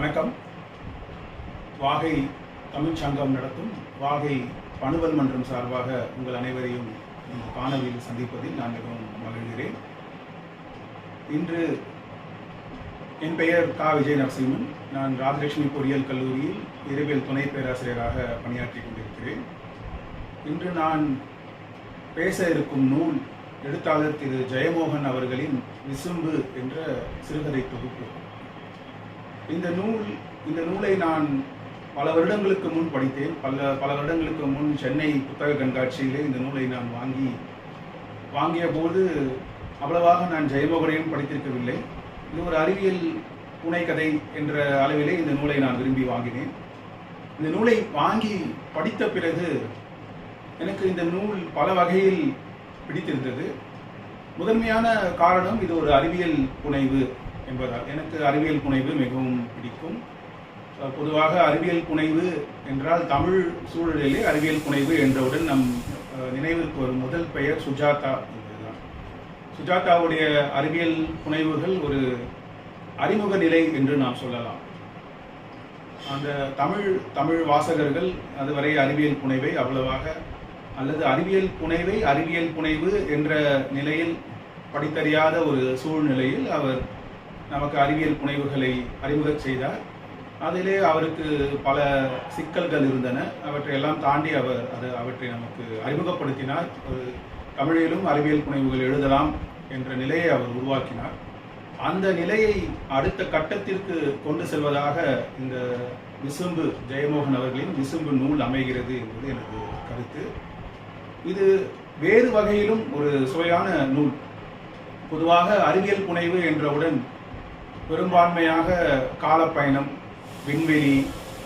வணக்கம். வாகை தமிழ்ச் சங்கம் நடத்தும் வாகை பணுவல் மன்றம் சார்பாக உங்கள் அனைவரையும் இந்த காணொலியில் சந்திப்பதில் நான் மிகவும் மகிழ்கிறேன். இன்று என் பெயர் கா. விஜய் நரசிம்மன் நான் ராஜலட்சுமி பொறியியல் கல்லூரியில் இயற்பியல் துணை பேராசிரியராக பணியாற்றிக் கொண்டிருக்கிறேன். இன்று நான் பேச இருக்கும் நூல் எழுத்தாளர் திரு. ஜெயமோகன் அவர்களின் விசும்பு என்ற சிறுகதை தொகுப்பு. இந்த நூல் இந்த நூலை நான் பல வருடங்களுக்கு முன் படித்தேன். பல பல வருடங்களுக்கு முன் சென்னை புத்தக கண்காட்சியிலே இந்த நூலை நான் வாங்கி வாங்கிய போது அவ்வளவாக நான் ஜெயமோகனையும் படித்திருக்கவில்லை. இது ஒரு அறிவியல் புனைக்கதை என்ற அளவிலே இந்த நூலை நான் விரும்பி வாங்கினேன். இந்த நூலை வாங்கி படித்த பிறகு எனக்கு இந்த நூல் பல வகையில் பிடித்திருந்தது. முதன்மையான காரணம் இது ஒரு அறிவியல் புனைவு. என்பதால் எனக்கு அறிவியல் புனைவு மிகவும் பிடிக்கும். பொதுவாக அறிவியல் புனைவு என்றால் தமிழ் சூழலிலே அறிவியல் புனைவு என்றவுடன் நம் நினைவுக்கு நினைவிற்கு வரும் முதல் பெயர் சுஜாதா என்பதுதான். சுஜாதாவுடைய அறிவியல் புனைவுகள் ஒரு அறிமுக நிலை என்று நாம் சொல்லலாம். அந்த தமிழ் தமிழ் வாசகர்கள் அதுவரை அறிவியல் புனைவை அவ்வளவாக அல்லது அறிவியல் புனைவை அறிவியல் புனைவு என்ற நிலையில் படித்தறியாத ஒரு சூழ்நிலையில் அவர் நமக்கு அறிவியல் புனைவுகளை அறிமுகச் செய்தார். அதிலே அவருக்கு பல சிக்கல்கள் இருந்தன. அவற்றையெல்லாம் தாண்டி அவர் அது அவற்றை நமக்கு அறிமுகப்படுத்தினார். ஒரு தமிழிலும் அறிவியல் புனைவுகள் எழுதலாம் என்ற நிலையை அவர் உருவாக்கினார். அந்த நிலையை அடுத்த கட்டத்திற்கு கொண்டு செல்வதாக இந்த விசும்பு ஜெயமோகன் அவர்களின் விசும்பு நூல் அமைகிறது என்பது எனது கருத்து. இது வேறு வகையிலும் ஒரு சுவையான நூல். பொதுவாக அறிவியல் புனைவு என்றவுடன் பெரும்பான்மையாக காலப்பயணம் விண்வெளி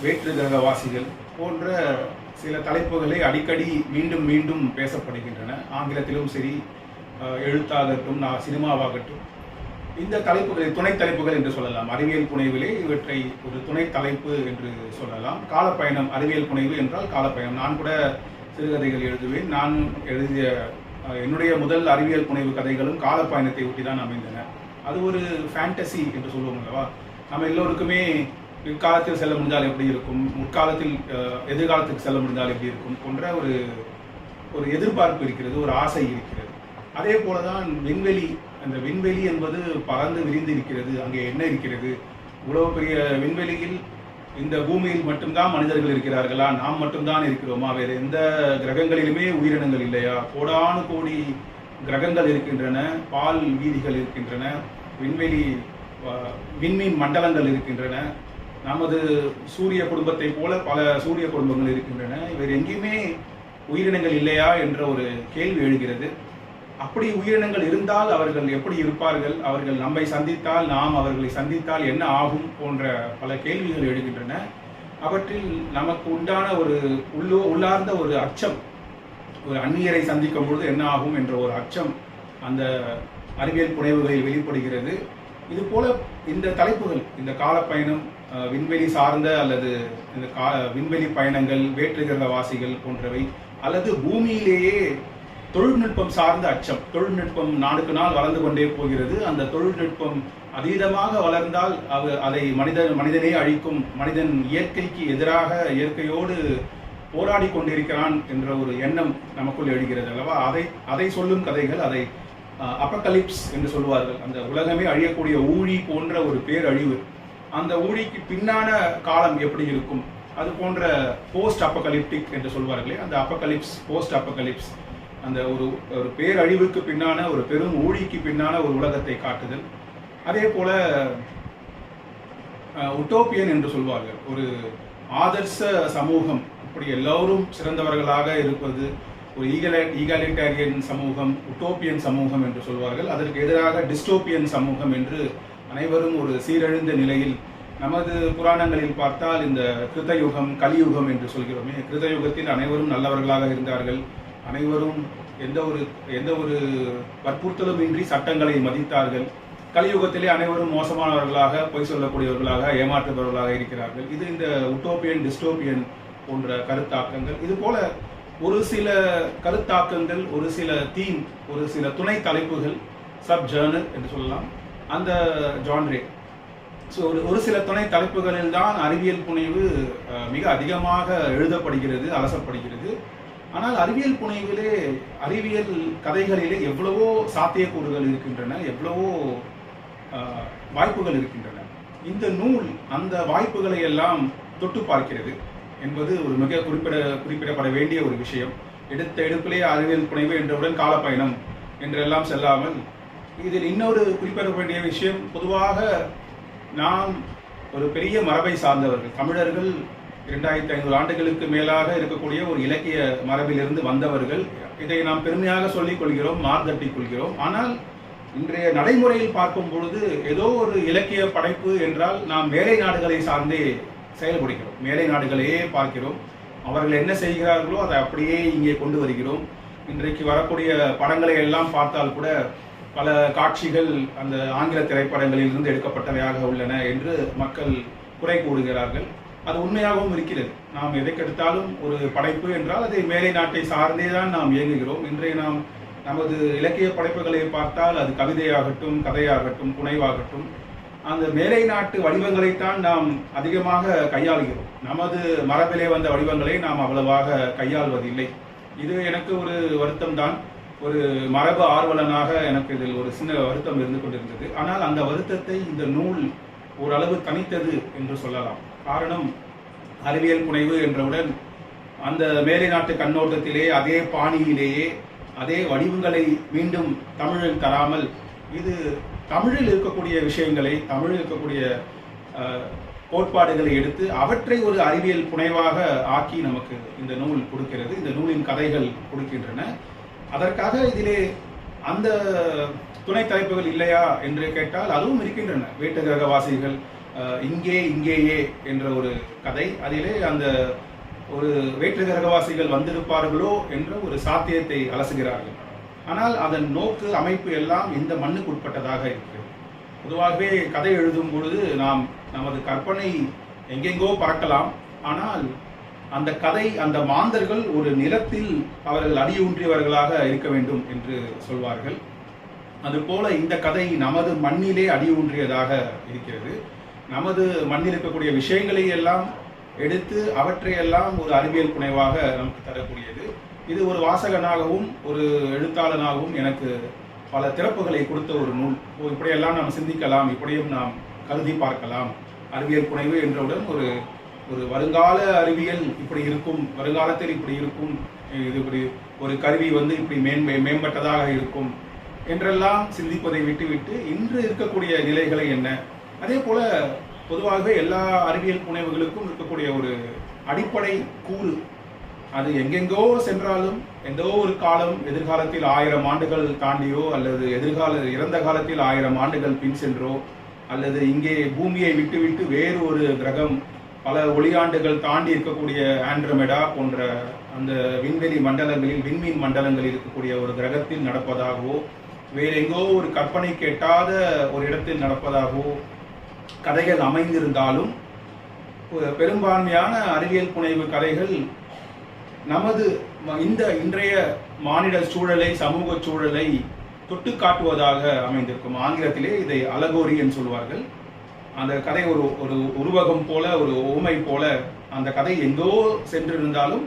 வேற்று கிரகவாசிகள் போன்ற சில தலைப்புகளை அடிக்கடி மீண்டும் மீண்டும் பேசப்படுகின்றன. ஆங்கிலத்திலும் சரி எழுத்தாகட்டும் நான் சினிமாவாகட்டும். இந்த தலைப்புகளை துணை தலைப்புகள் என்று சொல்லலாம். அறிவியல் புனைவிலே இவற்றை ஒரு துணை தலைப்பு என்று சொல்லலாம். காலப்பயணம் அறிவியல் புனைவு என்றால் காலப்பயணம். நான் கூட சிறுகதைகள் எழுதுவேன். நான் எழுதிய என்னுடைய முதல் அறிவியல் புனைவு கதைகளும் காலப்பயணத்தை ஒட்டி தான் அமைந்தன. அது ஒரு ஃபேண்டசி என்று சொல்லுவோம் அல்லவா? நம்ம எல்லோருக்குமே பிற்காலத்தில் செல்ல முடிஞ்சால் எப்படி இருக்கும்? முற்காலத்தில் எதிர்காலத்துக்கு செல்ல முடிஞ்சால் எப்படி இருக்கும்? போன்ற ஒரு ஒரு எதிர்பார்ப்பு இருக்கிறது ஒரு ஆசை இருக்கிறது. அதே போல தான் விண்வெளி அந்த விண்வெளி என்பது பறந்து விரிந்து இருக்கிறது. அங்கே என்ன இருக்கிறது? இவ்வளவு பெரிய விண்வெளியில் இந்த பூமியில் மட்டும்தான் மனிதர்கள் இருக்கிறார்களா? நாம் மட்டும்தான் இருக்கிறோமா? வேறு எந்த கிரகங்களிலுமே உயிரினங்கள் இல்லையா? கோடானு கோடி கிரகங்கள் இருக்கின்றன பால் வீதிகள் இருக்கின்றன விண்வெளி விண்மீன் மண்டலங்கள் இருக்கின்றன. நமது சூரிய குடும்பத்தை போல பல சூரிய குடும்பங்கள் இருக்கின்றன. இவர் எங்கேயுமே உயிரினங்கள் இல்லையா என்ற ஒரு கேள்வி எழுகிறது. அப்படி உயிரினங்கள் இருந்தால் அவர்கள் எப்படி இருப்பார்கள்? அவர்கள் நம்மை சந்தித்தால் நாம் அவர்களை சந்தித்தால் என்ன ஆகும் போன்ற பல கேள்விகள் எழுகின்றன. அவற்றில் நமக்கு உண்டான ஒரு உள்ளோ உள்ளார்ந்த ஒரு அச்சம் ஒரு அந்நியரை சந்திக்கும் பொழுது என்ன ஆகும் என்ற ஒரு அச்சம் அந்த அறிவியல் புனைவுகளில் வெளிப்படுகிறது. இது போல இந்த தலைப்புகள் இந்த காலப்பயணம் விண்வெளி சார்ந்த அல்லது இந்த கா விண்வெளி பயணங்கள் வேற்றுகிரக வாசிகள் போன்றவை அல்லது பூமியிலேயே தொழில்நுட்பம் சார்ந்த அச்சம் தொழில்நுட்பம் நாளுக்கு நாள் வளர்ந்து கொண்டே போகிறது. அந்த தொழில்நுட்பம் அதீதமாக வளர்ந்தால் அது அதை மனித மனிதனே அழிக்கும் மனிதன் இயற்கைக்கு எதிராக இயற்கையோடு போராடி கொண்டிருக்கிறான் என்ற ஒரு எண்ணம் நமக்குள் எழுகிறது அல்லவா? அதை அதை சொல்லும் கதைகள் அதை அப்பகலிப்ஸ் என்று சொல்வார்கள் அந்த உலகமே அழியக்கூடிய ஊழி போன்ற ஒரு பேரழிவு. அந்த ஊழிக்கு பின்னான காலம் எப்படி இருக்கும்? அது போன்ற போஸ்ட் அப்பகலிப்டிக் என்று சொல்வார்களே அந்த அப்பகலிப்ஸ் போஸ்ட் அப்பகலிப்ஸ் அந்த ஒரு ஒரு பேரழிவுக்கு பின்னான ஒரு பெரும் ஊழிக்கு பின்னான ஒரு உலகத்தை காட்டுதல். அதே போல உட்டோப்பியன் என்று சொல்வார்கள். ஒரு ஆதர்ச சமூகம். இப்படி எல்லோரும் சிறந்தவர்களாக இருப்பது ஒரு ஈகல ஈகாலிட்டேரியன் சமூகம் உட்டோப்பியன் சமூகம் என்று சொல்வார்கள். அதற்கு எதிராக டிஸ்டோப்பியன் சமூகம் என்று அனைவரும் ஒரு சீரழிந்த நிலையில் நமது புராணங்களில் பார்த்தால் இந்த கிருதயுகம் கலியுகம் என்று சொல்கிறோமே கிருதயுகத்தில் அனைவரும் நல்லவர்களாக இருந்தார்கள். அனைவரும் எந்த ஒரு எந்த ஒரு வற்புறுத்தலும் இன்றி சட்டங்களை மதித்தார்கள். கலியுகத்திலே அனைவரும் மோசமானவர்களாக பொய் சொல்லக்கூடியவர்களாக ஏமாற்றுபவர்களாக இருக்கிறார்கள். இது இந்த உட்டோப்பியன் டிஸ்டோப்பியன் போன்ற கருத்தாக்கங்கள். இது போல ஒரு சில கருத்தாக்கங்கள் ஒரு சில தீம் ஒரு சில துணை தலைப்புகள் சப் ஜேர்னல் என்று சொல்லலாம். அந்த ஜான்ரே. ஸோ ஒரு ஒரு சில துணை தலைப்புகளில் தான் அறிவியல் புனைவு மிக அதிகமாக எழுதப்படுகிறது அலசப்படுகிறது. ஆனால் அறிவியல் புனைவிலே அறிவியல் கதைகளிலே எவ்வளவோ சாத்தியக்கூறுகள் இருக்கின்றன எவ்வளவோ வாய்ப்புகள் இருக்கின்றன. இந்த நூல் அந்த வாய்ப்புகளை எல்லாம் தொட்டு பார்க்கிறது என்பது ஒரு மிக குறிப்பிட குறிப்பிடப்பட வேண்டிய ஒரு விஷயம். எடுத்த எடுப்பிலே அறிவியல் புனைவு என்றவுடன் காலப்பயணம் என்றெல்லாம் செல்லாமல் இதில் இன்னொரு குறிப்பிட வேண்டிய விஷயம் பொதுவாக நாம் ஒரு பெரிய மரபை சார்ந்தவர்கள் தமிழர்கள் இரண்டாயிரத்தி ஐநூறு ஆண்டுகளுக்கு மேலாக இருக்கக்கூடிய ஒரு இலக்கிய மரபிலிருந்து வந்தவர்கள். இதை நாம் பெருமையாக சொல்லிக் கொள்கிறோம் மார்தட்டிக் கொள்கிறோம். ஆனால் இன்றைய நடைமுறையில் பார்க்கும் பொழுது ஏதோ ஒரு இலக்கிய படைப்பு என்றால் நாம் மேலை நாடுகளை சார்ந்தே செயல்படுகிறோம். மேலை நாடுகளையே பார்க்கிறோம். அவர்கள் என்ன செய்கிறார்களோ அதை அப்படியே இங்கே கொண்டு வருகிறோம். இன்றைக்கு வரக்கூடிய படங்களை எல்லாம் பார்த்தால் கூட பல காட்சிகள் அந்த ஆங்கில திரைப்படங்களில் இருந்து எடுக்கப்பட்டவையாக உள்ளன என்று மக்கள் குறை கூறுகிறார்கள். அது உண்மையாகவும் இருக்கிறது. நாம் எதைக்கெடுத்தாலும் ஒரு படைப்பு என்றால் அதை மேலை நாட்டை சார்ந்தே தான் நாம் இயங்குகிறோம். இன்றைய நாம் நமது இலக்கிய படைப்புகளை பார்த்தால் அது கவிதையாகட்டும் கதையாகட்டும் புனைவாகட்டும். அந்த மேலை நாட்டு வடிவங்களைத்தான் நாம் அதிகமாக கையாளுகிறோம். நமது மரபிலே வந்த வடிவங்களை நாம் அவ்வளவாக கையாள்வதில்லை. இது எனக்கு ஒரு வருத்தம் தான் ஒரு மரபு ஆர்வலனாக எனக்கு இதில் ஒரு சின்ன வருத்தம் இருந்து கொண்டிருந்தது. ஆனால் அந்த வருத்தத்தை இந்த நூல் ஓரளவு தனித்தது என்று சொல்லலாம். காரணம் அறிவியல் புனைவு என்றவுடன் அந்த மேலை நாட்டு கண்ணோட்டத்திலே அதே பாணியிலேயே அதே வடிவங்களை மீண்டும் தமிழில் தராமல் இது தமிழில் இருக்கக்கூடிய விஷயங்களை தமிழில் இருக்கக்கூடிய கோட்பாடுகளை எடுத்து அவற்றை ஒரு அறிவியல் புனைவாக ஆக்கி நமக்கு இந்த நூல் கொடுக்கிறது. இந்த நூலின் கதைகள் கொடுக்கின்றன. அதற்காக இதிலே அந்த துணை தலைப்புகள் இல்லையா என்று கேட்டால் அதுவும் இருக்கின்றன. வேட்டு கிரகவாசிகள் இங்கே இங்கேயே என்ற ஒரு கதை. அதிலே அந்த ஒரு வேற்று கிரகவாசிகள் வந்திருப்பார்களோ என்ற ஒரு சாத்தியத்தை அலசுகிறார்கள். ஆனால் அதன் நோக்கு அமைப்பு எல்லாம் இந்த மண்ணுக்கு உட்பட்டதாக இருக்கிறது. பொதுவாகவே கதை எழுதும் பொழுது நாம் நமது கற்பனை எங்கெங்கோ பறக்கலாம் ஆனால் அந்த கதை அந்த மாந்தர்கள் ஒரு நிலத்தில் அவர்கள் அடியூன்றியவர்களாக இருக்க வேண்டும் என்று சொல்வார்கள். அதுபோல இந்த கதை நமது மண்ணிலே அடியூன்றியதாக இருக்கிறது. நமது மண்ணில் இருக்கக்கூடிய விஷயங்களை எல்லாம் எடுத்து அவற்றையெல்லாம் ஒரு அறிவியல் புனைவாக நமக்கு தரக்கூடியது. இது ஒரு வாசகனாகவும் ஒரு எழுத்தாளனாகவும் எனக்கு பல திறப்புகளை கொடுத்த ஒரு நூல். இப்படியெல்லாம் நாம் சிந்திக்கலாம் இப்படியும் நாம் கருதி பார்க்கலாம். அறிவியல் புனைவு என்றவுடன் ஒரு ஒரு வருங்கால அறிவியல் இப்படி இருக்கும் வருங்காலத்தில் இப்படி இருக்கும் இது இப்படி ஒரு கருவி வந்து இப்படி மேன்மை மேம்பட்டதாக இருக்கும் என்றெல்லாம் சிந்திப்பதை விட்டுவிட்டு இன்று இருக்கக்கூடிய நிலைகளை என்ன? அதே போல பொதுவாகவே எல்லா அறிவியல் புனைவுகளுக்கும் இருக்கக்கூடிய ஒரு அடிப்படை கூறு. அது எங்கெங்கோ சென்றாலும் எந்தோ ஒரு காலம் எதிர்காலத்தில் ஆயிரம் ஆண்டுகள் தாண்டியோ அல்லது எதிர்கால இறந்த காலத்தில் ஆயிரம் ஆண்டுகள் பின் சென்றோ அல்லது இங்கே பூமியை விட்டுவிட்டு வேறு ஒரு கிரகம் பல ஒளியாண்டுகள் தாண்டி இருக்கக்கூடிய ஆண்ட்ரமெடா போன்ற அந்த விண்வெளி மண்டலங்களில் விண்மீன் மண்டலங்களில் இருக்கக்கூடிய ஒரு கிரகத்தில் நடப்பதாகவோ வேற எங்கோ ஒரு கற்பனை கேட்டாத ஒரு இடத்தில் நடப்பதாகவோ கதைகள் அமைந்திருந்தாலும் பெரும்பான்மையான அறிவியல் புனைவு கதைகள் நமது இந்த இன்றைய மாநில சூழலை சமூக சூழலை தொட்டு காட்டுவதாக அமைந்திருக்கும். ஆங்கிலத்திலே இதை அலகோரி என்று சொல்வார்கள். அந்த கதை ஒரு ஒரு உருவகம் போல ஒரு ஓமை போல அந்த கதை எங்கோ சென்றிருந்தாலும்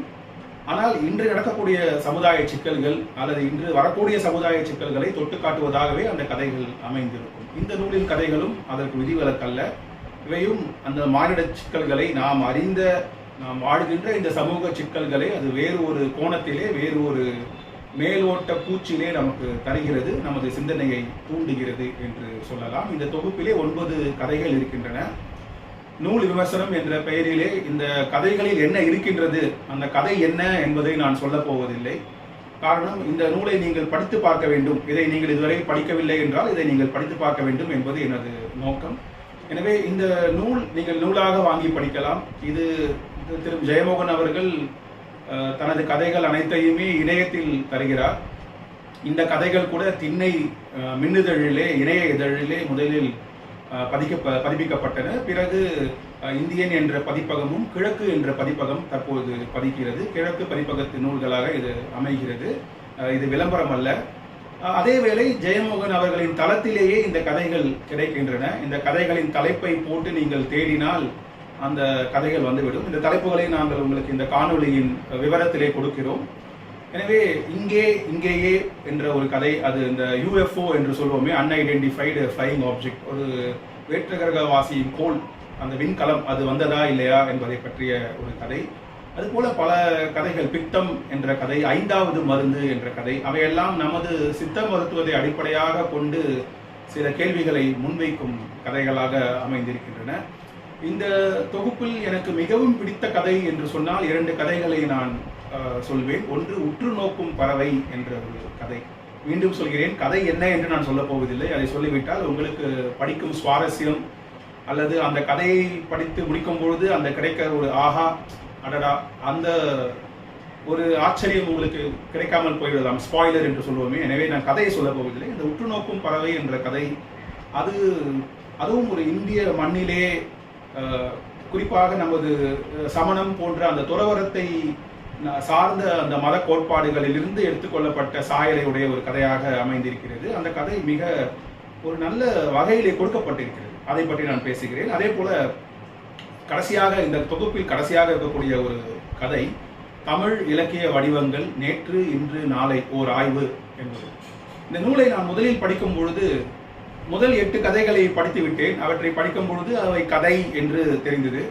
ஆனால் இன்று நடக்கக்கூடிய சமுதாய சிக்கல்கள் அல்லது இன்று வரக்கூடிய சமுதாய சிக்கல்களை தொட்டு காட்டுவதாகவே அந்த கதைகள் அமைந்திருக்கும். இந்த நூலின் கதைகளும் அதற்கு விதிவிலக்கல்ல. இவையும் அந்த மானிட சிக்கல்களை நாம் அறிந்த நாம் வாழ்கின்ற இந்த சமூக சிக்கல்களை அது வேறு ஒரு கோணத்திலே வேறு ஒரு மேலோட்ட பூச்சிலே நமக்கு தருகிறது. நமது சிந்தனையை தூண்டுகிறது என்று சொல்லலாம். இந்த தொகுப்பிலே ஒன்பது கதைகள் இருக்கின்றன. நூல் விமர்சனம் என்ற பெயரிலே இந்த கதைகளில் என்ன இருக்கின்றது அந்த கதை என்ன என்பதை நான் சொல்லப் போவதில்லை. காரணம் இந்த நூலை நீங்கள் படித்து பார்க்க வேண்டும். இதை நீங்கள் இதுவரை படிக்கவில்லை என்றால் இதை நீங்கள் படித்து பார்க்க வேண்டும் என்பது எனது நோக்கம். எனவே இந்த நூல் நீங்கள் நூலாக வாங்கி படிக்கலாம். இது திரு ஜெயமோகன் அவர்கள் தனது கதைகள் அனைத்தையுமே இணையத்தில் தருகிறார். இந்த கதைகள் கூட திண்ணை மின்னிதழிலே இணைய இதழிலே முதலில் பதிக்க பதிப்பிக்கப்பட்டன. பிறகு இந்தியன் என்ற பதிப்பகமும் கிழக்கு என்ற பதிப்பகம் தற்போது பதிக்கிறது. கிழக்கு பதிப்பகத்து நூல்களாக இது அமைகிறது. இது விளம்பரம் அல்ல. அதேவேளை ஜெயமோகன் அவர்களின் தளத்திலேயே இந்த கதைகள் கிடைக்கின்றன. இந்த கதைகளின் தலைப்பை போட்டு நீங்கள் தேடினால் அந்த கதைகள் வந்துவிடும். இந்த தலைப்புகளை நாங்கள் உங்களுக்கு இந்த காணொளியின் விவரத்திலே கொடுக்கிறோம். எனவே இங்கே இங்கேயே என்ற ஒரு கதை அது இந்த யூஎஃப்ஓ என்று சொல்வோமே அன்ஐடென்டிஃபைடு ஃப்ளைங் ஆப்ஜெக்ட் ஒரு வேற்றுகிரகவாசியின் கோள் அந்த விண்கலம் அது வந்ததா இல்லையா என்பதை பற்றிய ஒரு கதை. அதுபோல பல கதைகள் பித்தம் என்ற கதை ஐந்தாவது மருந்து என்ற கதை அவையெல்லாம் நமது சித்த மருத்துவத்தை அடிப்படையாக கொண்டு சில கேள்விகளை முன்வைக்கும் கதைகளாக அமைந்திருக்கின்றன. இந்த தொகுப்பில் எனக்கு மிகவும் பிடித்த கதை என்று சொன்னால் இரண்டு கதைகளை நான் சொல்வேன். ஒன்று உற்று நோக்கும் பறவை என்ற ஒரு கதை. மீண்டும் சொல்கிறேன். கதை என்ன என்று நான் சொல்லப் போவதில்லை. அதை சொல்லிவிட்டால் உங்களுக்கு படிக்கும் சுவாரஸ்யம் அல்லது அந்த கதையை படித்து முடிக்கும் பொழுது அந்த கிடைக்கிற ஒரு ஆஹா அடடா அந்த ஒரு ஆச்சரியம் உங்களுக்கு கிடைக்காமல் போயிடலாம் ஸ்பாய்லர் என்று சொல்லுவோமே எனவே நான் கதையை சொல்ல போவதில்லை. இந்த உற்று நோக்கும் பறவை என்ற கதை அது அதுவும் ஒரு இந்திய மண்ணிலே குறிப்பாக நமது சமணம் போன்ற அந்த துறவரத்தை சார்ந்த அந்த மத கோட்பாடுகளிலிருந்து எடுத்துக்கொள்ளப்பட்ட சாயலையுடைய ஒரு கதையாக அமைந்திருக்கிறது. அந்த கதை மிக ஒரு நல்ல வகையிலே கொடுக்கப்பட்டிருக்கிறது. அதை பற்றி நான் பேசுகிறேன். அதே போல கடைசியாக இந்த தொகுப்பில் கடைசியாக இருக்கக்கூடிய ஒரு கதை தமிழ் இலக்கிய வடிவங்கள் நேற்று இன்று நாளை ஓர் ஆய்வு என்பது. இந்த நூலை நான் முதலில் படிக்கும் பொழுது முதல் எட்டு கதைகளை படித்து விட்டேன் அவற்றை படிக்கும் பொழுது அவை கதை என்று தெரிந்தது.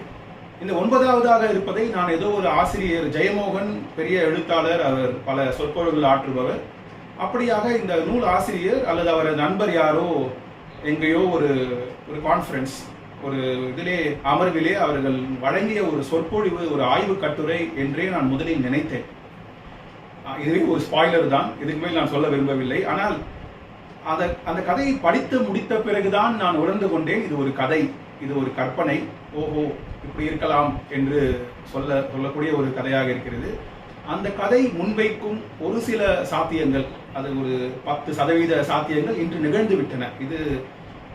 இந்த ஒன்பதாவதாக இருப்பதை நான் ஏதோ ஒரு ஆசிரியர் ஜெயமோகன் பெரிய எழுத்தாளர் அவர் பல சொற்பொழிவுகள் ஆற்றுபவர். அப்படியாக இந்த நூல் ஆசிரியர் அல்லது அவரது நண்பர் யாரோ எங்கேயோ ஒரு ஒரு கான்ஃபரன்ஸ் ஒரு இதிலே அமர்விலே அவர்கள் வழங்கிய ஒரு சொற்பொழிவு ஒரு ஆய்வு கட்டுரை என்றே நான் முதலில் நினைத்தேன். இதுவே ஒரு ஸ்பாய்லர் தான். இதுக்கு மேல் நான் சொல்ல விரும்பவில்லை. ஆனால் அந்த அந்த கதையை படித்து முடித்த பிறகுதான் நான் உணர்ந்து கொண்டேன் இது ஒரு கதை இது ஒரு கற்பனை ஓஹோ இப்படி இருக்கலாம் என்று சொல்ல சொல்லக்கூடிய ஒரு கதையாக இருக்கிறது. அந்த கதை முன்வைக்கும் ஒரு சில சாத்தியங்கள் அது ஒரு பத்து சதவீத சாத்தியங்கள் இன்று நிகழ்ந்து விட்டன. இது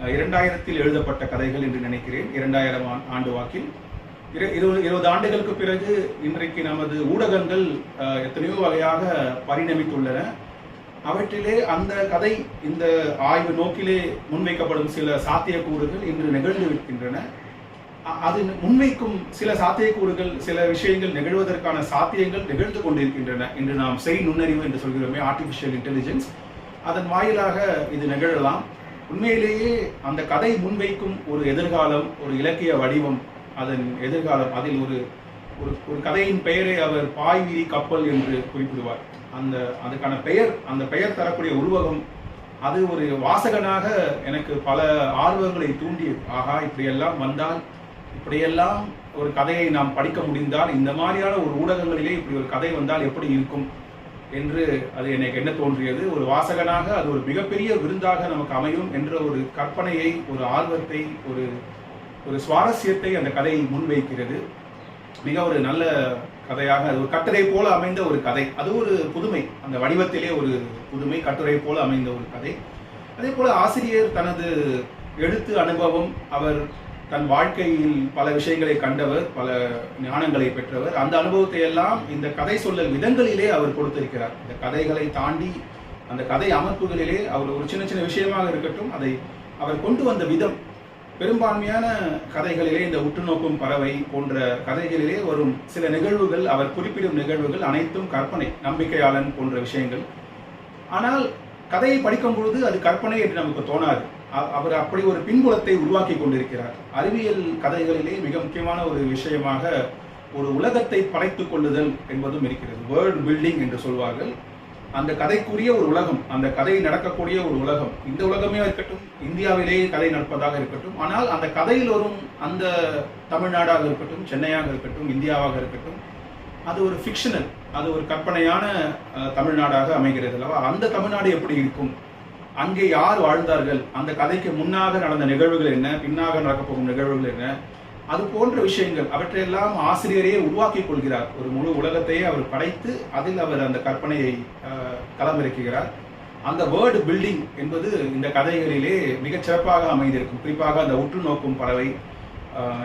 இரண்டாயிரத்தில் எழுதப்பட்ட கதைகள் என்று நினைக்கிறேன் இரண்டாயிரம் ஆண்டு வாக்கில். இரு- இருபது இருபது ஆண்டுகளுக்கு பிறகு இன்றைக்கு நமது ஊடகங்கள் எத்தனையோ வகையாக பரிணமித்துள்ளன. அவற்றிலே அந்த கதை இந்த ஆய்வு நோக்கிலே முன்வைக்கப்படும் சில சாத்தியக்கூறுகள் இன்று நிகழ்ந்து விடுகின்றன. அது முன்வைக்கும் சில சாத்தியக்கூறுகள் சில விஷயங்கள் நிகழ்வதற்கான சாத்தியங்கள் நிகழ்ந்து கொண்டிருக்கின்றன. இன்று நாம் செய் நுண்ணறிவு என்று சொல்கிறோமே ஆர்டிஃபிஷியல் இன்டெலிஜென்ஸ் அதன் வாயிலாக இது நிகழலாம். உண்மையிலேயே அந்த கதை முன்வைக்கும் ஒரு எதிர்காலம் ஒரு இலக்கிய வடிவம் அதன் எதிர்காலம் அதில் ஒரு ஒரு ஒரு கதையின் பெயரை அவர் பாய்வீரி கப்பல் என்று குறிப்பிடுவார். அந்த அதுக்கான பெயர் அந்த பெயர் தரக்கூடிய உருவகம் அது ஒரு வாசகனாக எனக்கு பல ஆர்வங்களை தூண்டி ஆகா இப்படியெல்லாம் வந்தால் இப்படியெல்லாம் ஒரு கதையை நாம் படிக்க முடிந்தால் இந்த மாதிரியான ஒரு ஊடகங்களிலே இப்படி ஒரு கதை வந்தால் எப்படி இருக்கும் என்று அது எனக்கு என்ன தோன்றியது. ஒரு வாசகனாக அது ஒரு மிகப்பெரிய விருந்தாக நமக்கு அமையும் என்ற ஒரு கற்பனையை ஒரு ஆர்வத்தை ஒரு ஒரு சுவாரஸ்யத்தை அந்த கதை முன்வைக்கிறது. மிக ஒரு நல்ல கதையாக அது ஒரு கட்டுரை போல அமைந்த ஒரு கதை. அது ஒரு புதுமை. அந்த வடிவத்திலே ஒரு புதுமை கட்டுரை போல அமைந்த ஒரு கதை. அதே போல ஆசிரியர் தனது எழுத்து அனுபவம் அவர் தன் வாழ்க்கையில் பல விஷயங்களை கண்டவர் பல ஞானங்களை பெற்றவர். அந்த அனுபவத்தை எல்லாம் இந்த கதை சொல்லல் விதங்களிலே அவர் கொடுத்திருக்கிறார். இந்த கதைகளை தாண்டி அந்த கதை அமைப்புகளிலே அவர் ஒரு சின்ன சின்ன விஷயமாக இருக்கட்டும் அதை அவர் கொண்டு வந்த விதம் பெரும்பான்மையான கதைகளிலே இந்த உற்றுநோக்கும் பறவை போன்ற கதைகளிலே வரும் சில நிகழ்வுகள் அவர் குறிப்பிடும் நிகழ்வுகள் அனைத்தும் கற்பனை நம்பிக்கையாளன் போன்ற விஷயங்கள். ஆனால் கதையை படிக்கும் பொழுது அது கற்பனை என்று நமக்கு தோணாது. அவர் அப்படி ஒரு பின்புலத்தை உருவாக்கி கொண்டிருக்கிறார். அறிவியல் கதைகளிலே மிக முக்கியமான ஒரு விஷயமாக ஒரு உலகத்தை படைத்துக் கொள்ளுதல் என்பதும் இருக்கிறது. வேர்ல்ட் பில்டிங் என்று சொல்வார்கள். அந்த கதைக்குரிய ஒரு உலகம் அந்த கதை நடக்கக்கூடிய ஒரு உலகம் இந்த உலகமே இருக்கட்டும் இந்தியாவிலேயே கதை நடப்பதாக இருக்கட்டும் ஆனால் அந்த கதையில் வரும் அந்த தமிழ்நாடாக இருக்கட்டும் சென்னையாக இருக்கட்டும் இந்தியாவாக இருக்கட்டும் அது ஒரு ஃபிக்ஷனல் அது ஒரு கற்பனையான தமிழ்நாடாக அமைகிறது அல்லவா? அந்த தமிழ்நாடு எப்படி இருக்கும்? அங்கே யார் வாழ்ந்தார்கள்? அந்த கதைக்கு முன்னாக நடந்த நிகழ்வுகள் என்ன? பின்னாக நடக்கப் போகும் நிகழ்வுகள் என்ன? அது போன்ற விஷயங்கள் அவற்றையெல்லாம் ஆசிரியரே உருவாக்கிக் கொள்கிறார். ஒரு முழு உலகத்தையே அவர் படைத்து அதில் அவர் அந்த கற்பனையை களமிறக்குகிறார். அந்த வேர்டு பில்டிங் என்பது இந்த கதைகளிலே மிகச் சிறப்பாக அமைந்திருக்கும். குறிப்பாக அந்த உற்று நோக்கும் பறவை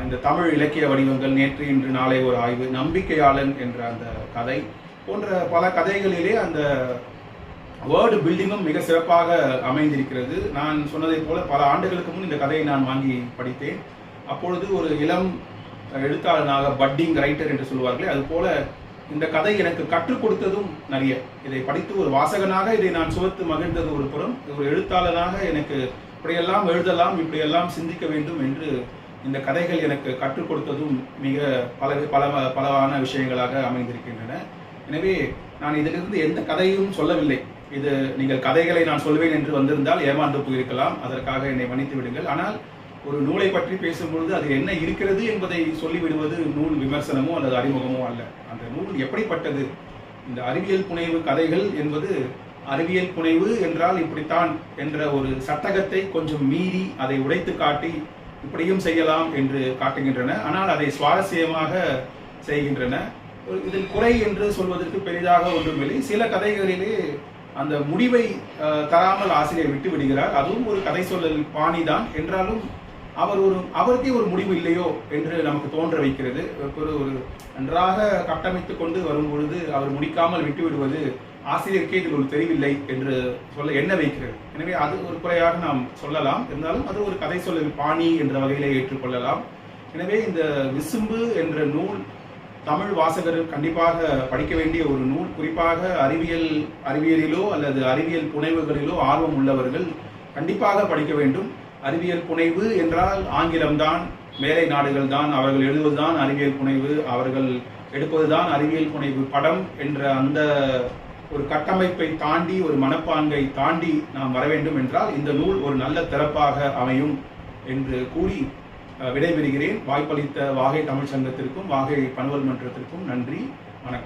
இந்த தமிழ் இலக்கிய வடிவங்கள் நேற்று இன்று நாளை ஒரு ஆய்வு நம்பிக்கையாளன் என்ற அந்த கதை போன்ற பல கதைகளிலே அந்த வேர்டு பில்டிங்கும் மிக சிறப்பாக அமைந்திருக்கிறது. நான் சொன்னதைப் போல பல ஆண்டுகளுக்கு முன் இந்த கதையை நான் வாங்கி படித்தேன். அப்பொழுது ஒரு இளம் எழுத்தாளனாக பட்டிங் ரைட்டர் என்று சொல்வார்களே அது போல இந்த கதை எனக்கு கற்றுக் கொடுத்ததும் நிறைய. இதை படித்து ஒரு வாசகனாக இதை நான் சுமத்து மகிழ்ந்தது ஒரு புறம் ஒரு எழுத்தாளனாக எனக்கு இப்படியெல்லாம் எழுதலாம் இப்படியெல்லாம் சிந்திக்க வேண்டும் என்று இந்த கதைகள் எனக்கு கற்றுக் கொடுத்ததும் மிக பல பல பலவான விஷயங்களாக அமைந்திருக்கின்றன. எனவே நான் இதிலிருந்து எந்த கதையும் சொல்லவில்லை. இது நீங்கள் கதைகளை நான் சொல்வேன் என்று வந்திருந்தால் ஏமாந்து போயிருக்கலாம். அதற்காக என்னை மன்னித்து விடுங்கள். ஆனால் ஒரு நூலை பற்றி பேசும்பொழுது அது என்ன இருக்கிறது என்பதை சொல்லிவிடுவது நூல் விமர்சனமோ அல்லது அறிமுகமோ அல்ல. அந்த நூல் எப்படிப்பட்டது? இந்த அறிவியல் புனைவு கதைகள் என்பது அறிவியல் புனைவு என்றால் இப்படித்தான் என்ற ஒரு சட்டகத்தை கொஞ்சம் மீறி அதை உடைத்து காட்டி இப்படியும் செய்யலாம் என்று காட்டுகின்றன. ஆனால் அதை சுவாரஸ்யமாக செய்கின்றன. ஒரு இதில் குறை என்று சொல்வதற்கு பெரிதாக ஒன்றுமில்லை. சில கதைகளிலே அந்த முடிவை தராமல் ஆசிரியர் விட்டு விடுகிறார் அதுவும் ஒரு கதை சொல்லல் பாணிதான். என்றாலும் அவர் ஒரு அவருக்கே ஒரு முடிவு இல்லையோ என்று நமக்கு தோன்ற வைக்கிறது. ஒரு ஒரு நன்றாக கட்டமைத்து கொண்டு வரும் பொழுது அவர் முடிக்காமல் விட்டுவிடுவது ஆசிரியருக்கே இதில் ஒரு தெரியவில்லை என்று சொல்ல எண்ண வைக்கிறது? எனவே அது ஒரு குறையாக நாம் சொல்லலாம். இருந்தாலும் அது ஒரு கதை சொல்லல் பாணி என்ற வகையிலே ஏற்றுக்கொள்ளலாம். எனவே இந்த விசும்பு என்ற நூல் தமிழ் வாசகர் கண்டிப்பாக படிக்க வேண்டிய ஒரு நூல். குறிப்பாக அறிவியல் அறிவியலிலோ அல்லது அறிவியல் புனைவுகளிலோ ஆர்வம் உள்ளவர்கள் கண்டிப்பாக படிக்க வேண்டும். அறிவியல் புனைவு என்றால் ஆங்கிலம்தான் மேலை நாடுகள் தான் அவர்கள் எழுதுவதுதான் அறிவியல் புனைவு அவர்கள் எடுப்பதுதான் அறிவியல் புனைவு. படம் என்ற அந்த ஒரு கட்டமைப்பை தாண்டி ஒரு மனப்பாங்கை தாண்டி நாம் வர வேண்டும் என்றால் இந்த நூல் ஒரு நல்ல திறப்பாக அமையும் என்று கூறி விடைபெறுகிறேன். வாய்ப்பளித்த வாகை தமிழ் சங்கத்திற்கும் வாகை பனுவல் மன்றத்திற்கும் நன்றி. வணக்கம்.